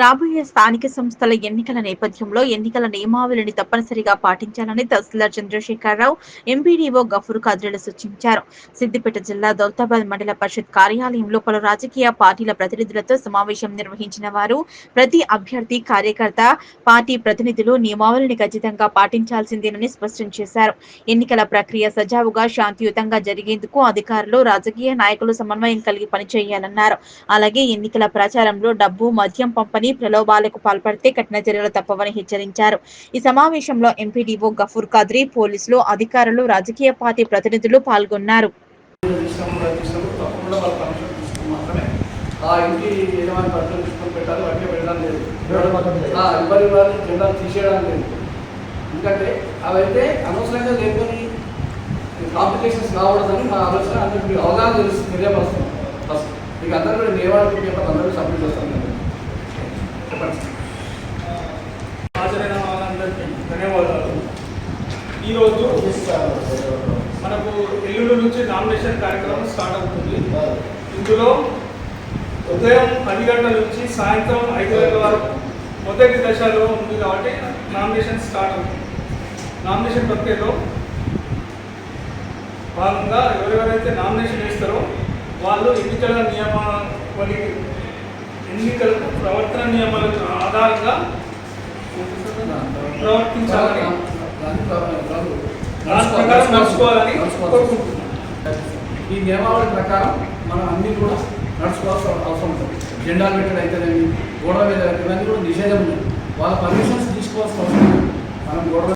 రాబోయే స్థానిక సంస్థల ఎన్నికల నేపథ్యంలో ఎన్నికల నియమావళిని తప్పనిసరిగా పాటించాలని తహసీల్దార్ చంద్రశేఖరరావు ఎంపీడీఓ గఫూర్ ఖాద్రీలు సూచించారు. సిద్దిపేట జిల్లా దౌలతాబాద్ మండల పరిషత్ కార్యాలయంలో పలు రాజకీయ పార్టీల ప్రతినిధులతో సమావేశం నిర్వహించిన వారు ప్రతి అభ్యర్థి కార్యకర్త పార్టీ ప్రతినిధులు నియమావళిని ఖచ్చితంగా పాటించాల్సిందేనని స్పష్టం చేశారు. ఎన్నికల ప్రక్రియ సజావుగా శాంతియుతంగా జరిగేందుకు అధికారులు రాజకీయ నాయకులు సమన్వయం కలిగి పనిచేయాలన్నారు. అలాగే ఎన్నికల ప్రచారంలో డబ్బు మద్యం పంపని ప్రలోభాలకు పాల్పడితే కఠిన చర్యలు తప్పవని హెచ్చరించారు. ఈ సమావేశంలో ఎంపీడీఓ గఫూర్ ఖాద్రీ పోలీసులు అధికారులు రాజకీయ పార్టీ ప్రతినిధులు పాల్గొన్నారు. ఆ ఇంటి యజమాని తీసుకొని పెట్టాలి పెట్టడం లేదు జెండా తీసేయడం లేదు ఎందుకంటే అవైతే అనవసరంగా కాంప్లికేషన్స్ కావడదని మా ఆలోచన అందరికి మీకు అవగాహన తెలుసు తెలియపరుస్తున్నాం ఫస్ట్ మీకు అందరూ కూడా నియమాలు అందరూ సబ్మిట్ చేస్తాం హాజరైన వాళ్ళందరికీ ధన్యవాదాలు. ఈరోజు మనకు ఎల్లుండి నుంచి నామినేషన్ కార్యక్రమం స్టార్ట్ అవుతుంది. ఇందులో ఉదయం పది గంటల నుంచి సాయంత్రం ఐదు గంటల వరకు మొదటి దశలో ఉంది కాబట్టి నామినేషన్ స్టార్ట్ అవుతుంది. నామినేషన్ ప్రక్రియలో భాగంగా ఎవరెవరైతే నామినేషన్ వేస్తారో వాళ్ళు ఎన్నికల నియమావళి ఎన్నికల ప్రవర్తన నియమాల ఆధారంగా ప్రవర్తించాలని దాని ప్రకారం నడుచుకోవాలని ఈ నియమావళి ప్రకారం మనం అన్ని కూడా నడుచుకోవాల్సిన అవసరం ఉంటుంది. జెండాలు పెట్టడం అయితేనేమి గొడవ మీద ఇవన్నీ కూడా నిషేధం ఉంది వాళ్ళ పర్మిషన్స్ తీసుకోవాల్సిన అవసరం మనం గొడవ